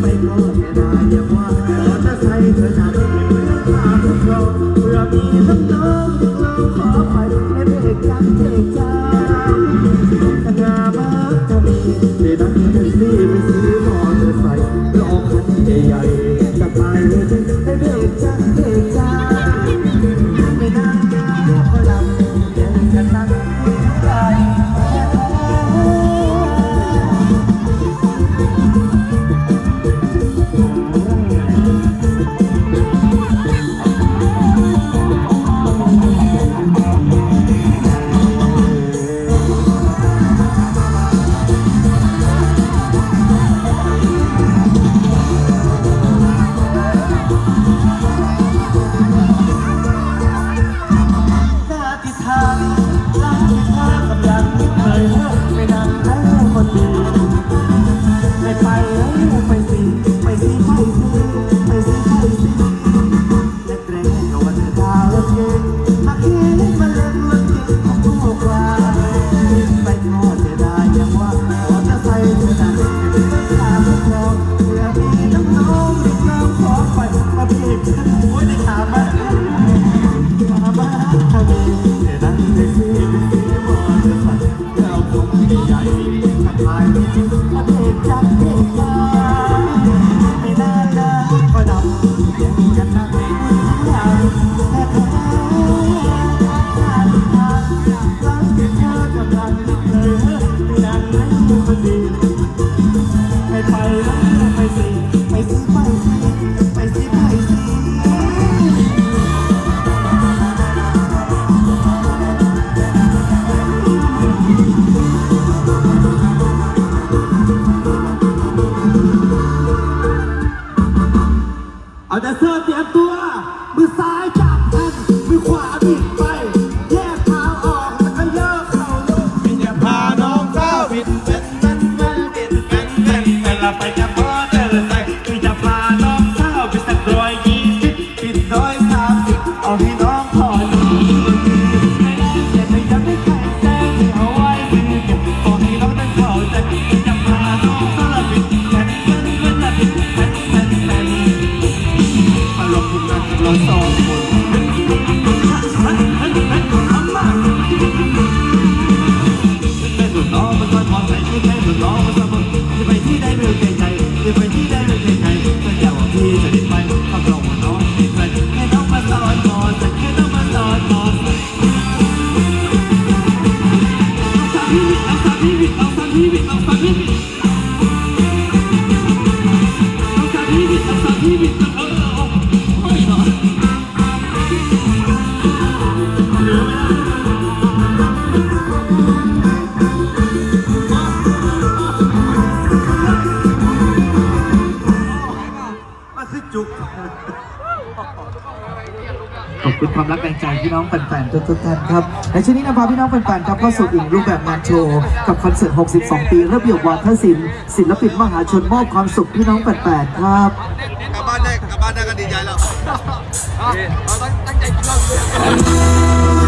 ไม่พอ ขอบคุณความรักแรงใจพี่น้องแฟนๆทุกๆท่านครับในช่วนี้นะพาพี่น้องแฟนๆครับเข้าสู่อีกรูปแบบงานโชว์กับคอนเสิร์ต 62 ปีระเบียบวาทศิลป์ศิลปินมหาชนมอบความสุขพี่น้องแฟนๆครับ ได้ก็ดีใจแล้วตั้งใจกินเหล้าด้วย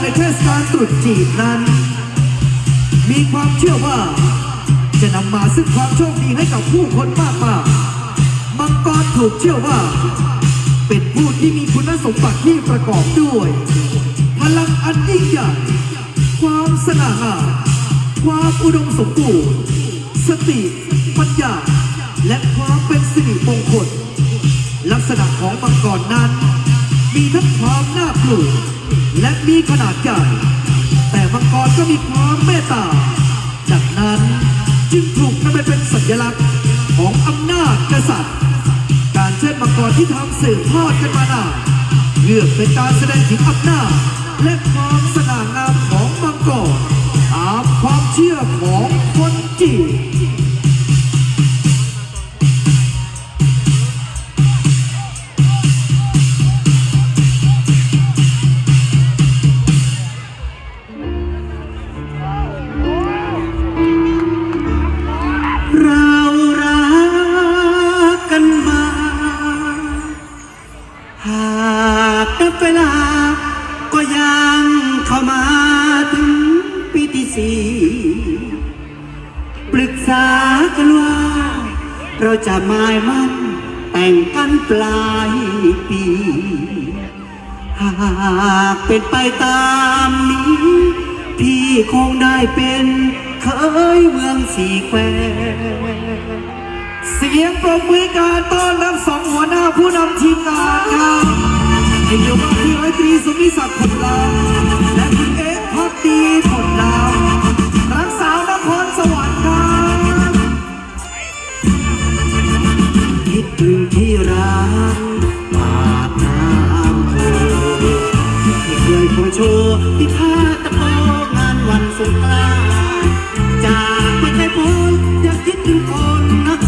ในเทศกาลตรุษจีนนั้น มีความเชื่อว่า จะนำมาซึ่งความโชคดีให้กับผู้คนมากมายมังกรถูกเชื่อว่า เป็นผู้ที่มีคุณสมบัติที่ประกอบด้วย พลังอันยิ่งใหญ่ความสง่างามความอุดมสมบูรณ์สติ ปัญญา และความเป็นสิริมงคลลักษณะของมังกรนั้น มีทั้งความน่ากลัว และมีขนาดใหญ่ แต่มังกรก็มีความเมตตา ดังนั้นจึงถูกนำไปเป็นสัญลักษณ์ของอำนาจกษัตริย์ การเชิดมังกรที่ทำสืบทอดกันมานานเพื่อเป็นการแสดงถึงอำนาจและความสง่างามของมังกร เราจะหมายมันแต่งกันปลายปี หากเป็นไปตามนี้ พี่คงได้เป็นเคยเมืองสีแควเสียงปรบมือการต้อนรับสองหัวหน้าผู้นำทีมงานครับเดียวก็คือร้อยตรีสมิศักดิ์ผลลาและคุณเอฟพักตีผลลา ถึงที่รักปากน้ำโพที่เคยขอโชว์ที่ท่าตะโพงานวันสงกรานจากไม่ใคยพ้นอยากคิดถึงคนนะ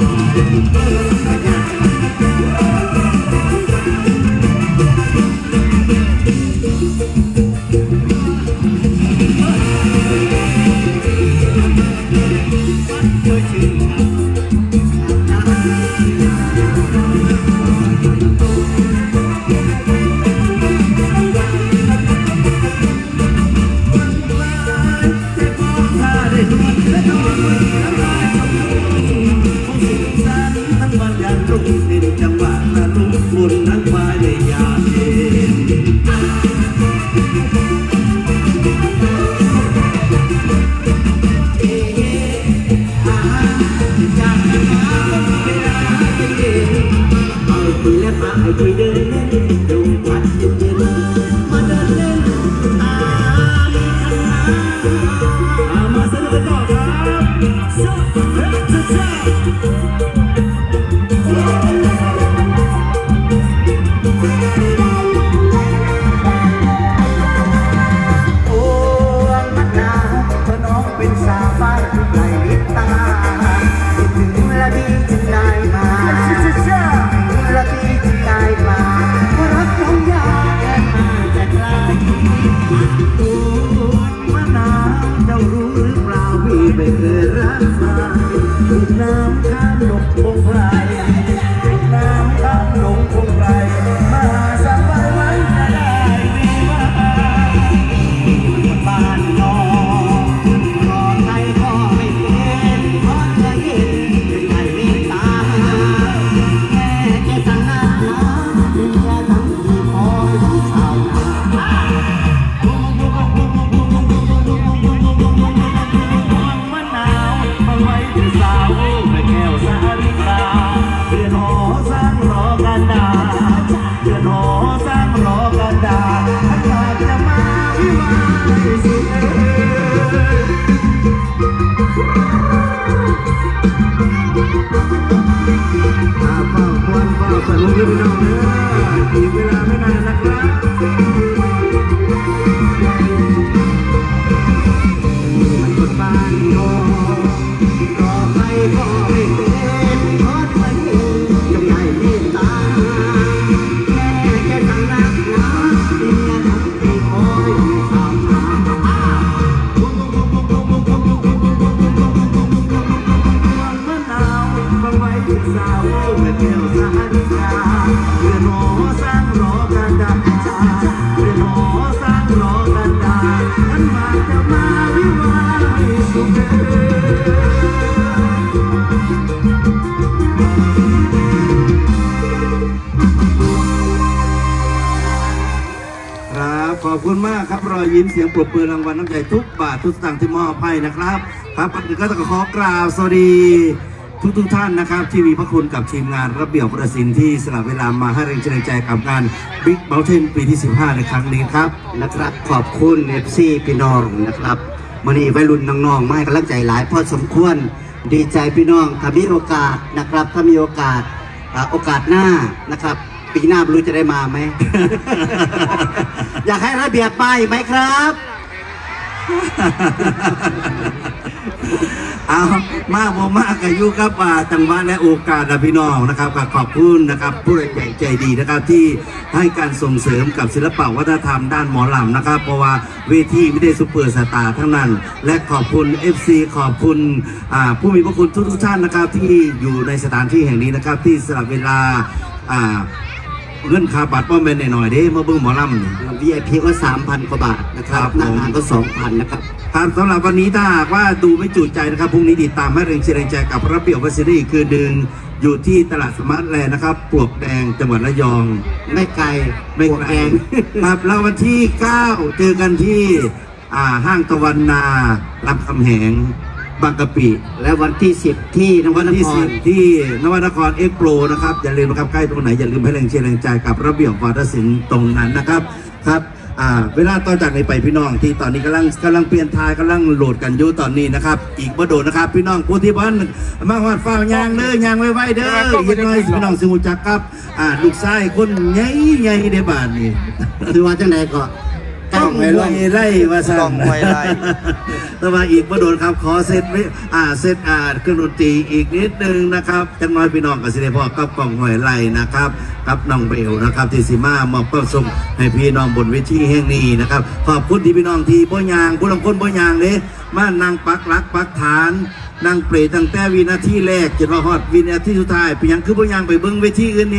ทั้ เอาคุณและมาให้คุยเดินเล่นดู น้ำข้ามหนก เฝ้าควรเฝ้าสนุกเลยพี่น้องเด้ออีกเวลาไม่นาน ครับรอยยิ้มเสียงปรบมือรางวัลน้ำใจทุกบาททุกสตางค์ที่มอบให้นะครับ ครับก่อนอื่นก็ต้องขอกราบสวัสดีทุกทุกท่านนะครับ ที่มีพระคุณกับทีมงานระเบียบประสินที่สละเวลามาให้แรงใจกับงาน Big Mountain ปีที่ 15 ในครั้งนี้ครับนะครับ ขอบคุณเอฟซีพี่น้องนะครับมันนี้วัยรุ่นน้องๆไม่กำลังใจหลายพอสมควรดีใจพี่น้องถ้ามีโอกาสนะครับถ้ามีโอกาสโอกาสหน้านะครับ ปีหน้าไม่รู้จะได้มาไหม อยากให้ระเบียบมาอีกไหมครับ เอามากบ่มากกับยุครับอ่าจังหวะและโอกาสนะพี่น้องนะครับก็ขอบคุณนะครับ ผู้ใหญ่ใจดีนะครับที่ให้การส่งเสริมกับศิลปะวัฒนธรรมด้านหมอลำนะครับ เพราะว่าเวทีไม่ได้ซุปเปอร์สตาร์ทั้งนั้น และขอบคุณ FC ขอบคุณอ่าผู้มีพระคุณทุกๆท่านนะครับ ที่อยู่ในสถานที่แห่งนี้นะครับ ที่สละเวลาอ่า เงินค่าบัตรว่าเป็นหน่อยๆเด้มาเบิ่งหมอลำนี่ VIP ก็ 3,000กว่าบาทนะครับครับหน้าผมงานก็ 2,000นะครับ ครับสำหรับวันนี้ถ้าหากว่าดูไม่จุใจนะครับพรุ่งนี้ติดตามให้แรงเชียร์แรงใจกับระเบียบวัสดีคือดึงอยู่ที่ตลาดสมาร์ทแลนด์นะครับปลวกแดงจังหวัดระยอง ไม่ไกลไม่บวกไกลแดงครับแล้ววันที่ 9 เจอกันที่อ่าห้างตะวันนาลำคำแหง บางกะปิและวันที่ 10 ที่นวัวันดนที่ครสิบที่นวนครเอ็กโปรนะครับ อย่าลืมนะครับใกล้ตรงไหน อย่าลืมให้แรงเชียร์แรงใจกับระเบียบวาทศิลป์ตรงนั้นนะครับครับอ่าเวลาต่อจากนี้ไปพี่น้องที่ตอนนี้กำลังกำลังเปลี่ยนทายกำลังโหลดกันอยู่ตอนนี้นะครับ อีกบ่โดดนะครับ พี่น้องผู้ที่บ้านมาวัดฟ้าวยางเด้อยางไว้ไว้เด้ออีกหน่อยพี่น้องสมุจักครับอ่าลูกชายคนใหญ่ใหญ่ในบ้านนี่คือว่าจังไดก็ กล้องห้วยไร่ว่าสั่นกล้องห้วยไร่ต่อมาอีกประโดดครับขอเซตไว้อ่าเซตอ่าเครื่องดนตรีอีกนิดนึงนะครับจังน้อยพี่น้องกับสิเดพ่อกับกล้องห้วยไร่นะครับกับน้องเบลนะครับที่สิมามอบความสุขให้พี่น้องบนเวทีแห่งนี้นะครับขอบคุณที่พี่น้องที่บ่ยางผู้ลงคนบ่ยางเด้มานั่งปักหลักปักฐานนั่งเปรตตั้งแต่วินาทีแรกจนว่าฮอดวินาทีสุดท้ายเป็นหยังคือบ่ยางไปเบิ่งเวทีอื่นนี่